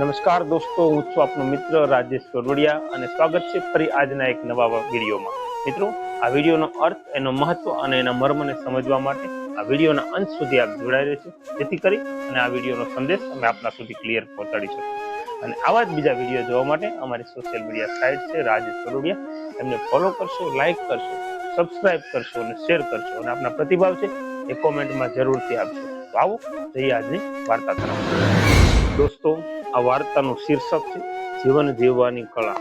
નમસ્કાર દોસ્તો, હું છું આપનો મિત્ર રાજેશ કરોડિયા અને સ્વાગત છે ફરી આજના એક નવા વિડીયોમાં. મિત્રો, આ વિડીયોનો અર્થ, એનો મહત્વ અને એના મર્મને સમજવા માટે આ વિડીયોના અંત સુધી આપ જોડાઈ રહેશો જેથી કરી અને આ વિડીયોનો સંદેશ અમે આપના સુધી ક્લિયર પહોંચાડી શકીએ. અને આવા જ બીજા વીડિયો જોવા માટે અમારી સોશિયલ મીડિયા સાઇટ છે રાજેશ કરોડિયા. એમને ફોલો કરશો લાઇક કરશો સબસ્ક્રાઇબ કરશો અને શેર કરશો. અને આપના પ્રતિભાવ છે એ કોમેન્ટમાં જરૂરથી આપશો તો આવો, જઈએ આજની વાર્તા તરફ. દોસ્તો આ વાર્તાનું શીર્ષક છે જીવન જીવવાની કળા.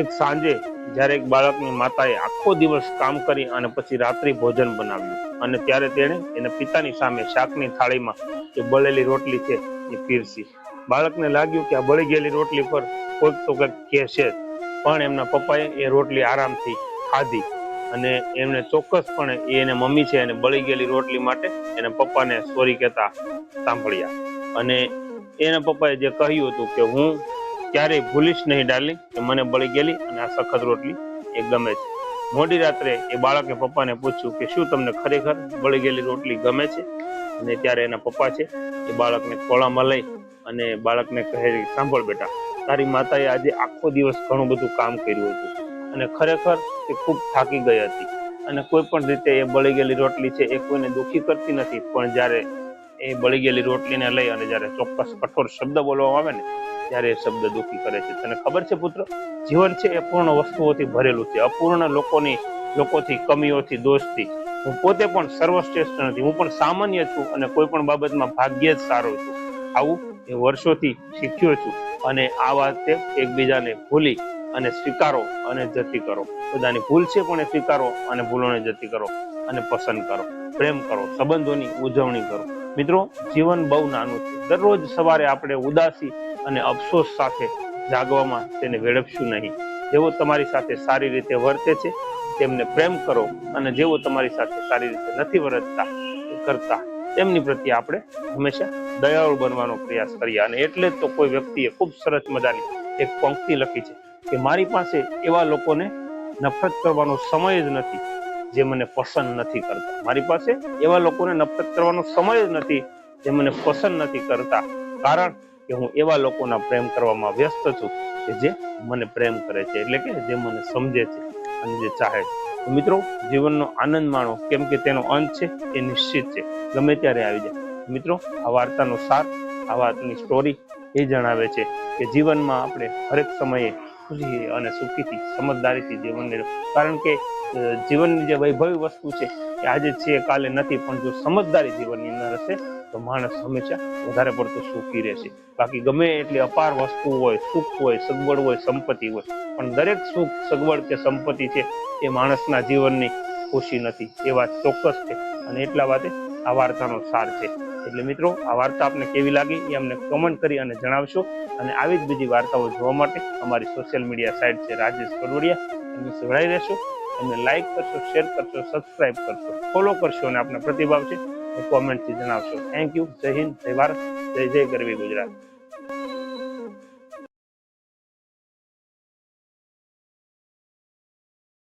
એક સાંજે જ્યારે એક બાળકની માતાએ આખો દિવસ કામ કરી અને પછી રાત્રિ ભોજન બનાવ્યું અને ત્યારે તેણે એના પિતાની સામે શાકની થાળીમાં જે બળેલી રોટલી છે એ પીરસી. બાળકને લાગ્યું કે આ બળી ગયેલી રોટલી પર કોઈક તો કંઈક કહેશે છે પણ એમના પપ્પાએ એ રોટલી આરામથી ખાધી અને એમને ચોક્કસપણે એ એને મમ્મી છે એને બળી ગયેલી રોટલી માટે એને પપ્પાને સોરી કહેતા સાંભળ્યા. અને એના પપ્પાએ જે કહ્યું હતું કે હું ક્યારેય ભૂલીશ નહીં ડાર્લિંગ કે મને બળી ગયેલી અને આ સખત રોટલી એ ગમે છે. મોડી રાત્રે એ બાળકે પપ્પાને પૂછ્યું કે શું તમને ખરેખર બળી ગયેલી રોટલી ગમે છે? અને ત્યારે એના પપ્પા છે, એ બાળકને ખોળામાં લઈ અને બાળકને કહે સાંભળ બેટા, તારી માતાએ આજે આખો દિવસ ઘણું બધું કામ કર્યું હતું અને ખરેખર એ ખૂબ થાકી ગઈ હતી. અને કોઈ પણ રીતે એ બળી ગયેલી રોટલી છે એ કોઈને દુઃખી કરતી નથી, પણ જ્યારે એ બળી ગયેલી રોટલીને લઈ અને જ્યારે ચોક્કસ કઠોર શબ્દ બોલવામાં આવે ને, ત્યારે એ શબ્દ દુખી કરે છે. તને ખબર છે પુત્ર? જીવન છે એ પૂર્ણ વસ્તુઓથી ભરેલું છે. અપૂર્ણ લોકોની, લોકોથી, કમીઓથી, દોષથી. હું પોતે પણ સર્વશ્રેષ્ઠ નથી. હું પણ સામાન્ય છું અને કોઈ પણ બાબતમાં ભાગ્યે જ સારો છું. આવું એ વર્ષોથી શીખ્યો છું અને આ વાતે એકબીજાને ભૂલી અને સ્વીકારો અને જતી કરો. બધાની ભૂલ છે પણ એ સ્વીકારો અને ભૂલોને જતી કરો અને પસંદ કરો. પ્રેમ કરો. સંબંધોની ઉજવણી કરો. મિત્રો, જીવન બહુ નાનું છે. દરરોજ સવારે આપણે ઉદાસી અને અફસોસ સાથે જાગવામાં તેને વેડફશું નહીં. જેવો તમારી સાથે સારી રીતે વર્તે છે, તેમને પ્રેમ કરો અને જેવો તમારી સાથે સારી રીતે નથી વર્તતા કરતા. તેમની પ્રત્યે આપણે હંમેશા દયાળુ બનવાનો પ્રયાસ કરીએ. અને એટલે જ તો કોઈ વ્યક્તિએ ખૂબ સરસ મજાની એક પંક્તિ લખી છે કે, મારી પાસે એવા લોકોને નફરત કરવાનો સમય જ નથી. જે મને પસંદ નથી કરતા. મારી પાસે એવા લોકોને નફરત કરવાનો સમય જ નથી જે મને પસંદ નથી કરતા. કારણ કે હું એવા લોકોના પ્રેમ કરવામાં વ્યસ્ત છું કે જે મને પ્રેમ કરે છે. એટલે કે જે મને સમજે છે અને જે ચાહે છે. મિત્રો, જીવનનો આનંદ માણો કેમ કે તેનો અંત છે એ નિશ્ચિત છે. ગમે ત્યારે આવી જાય. મિત્રો, આ વાર્તાનો સાર, આ વાતની સ્ટોરી એ જણાવે છે કે જીવનમાં આપણે હરેક સમયે ખુશી અને સુખીથી, સમજદારીથી જીવનને કારણ કે જીવનની જે વૈભવી વસ્તુ છે એ આજે છે, કાલે નથી, પણ જો સમજદારી જીવનની અંદર હશે, તો માણસ હંમેશા વધારે પડતું સુખી રહેશે. બાકી ગમે એટલી અપાર વસ્તુ હોય, સુખ હોય, સગવડ હોય, સંપત્તિ હોય, પણ દરેક સુખ, સગવડ કે સંપત્તિ છે, એ માણસના જીવનની ખુશી નથી. એ વાત ચોક્કસ છે અને એટલા વાતે આ વાર્તાનો સાર છે. એટલે મિત્રો, આ વાર્તા આપને કેવી લાગી એ અમને કમેન્ટ કરી અને જણાવશો. અને આવી જ બીજી વાર્તાઓ જોવા માટે અમારી સોશિયલ મીડિયા સાઇટ છે રાજેશ કડોડિયા. એમને જોડાઈ રહેશો અને લાઇક કરશો શેર કરશો સબસ્ક્રાઇબ કરશો. ફોલો કરશો અને આપના પ્રતિભાવ છે કોમેન્ટથી જણાવશો. થેન્ક યુ જય હિન્દ, જય ભારત, જય જય ગરવી ગુજરાત.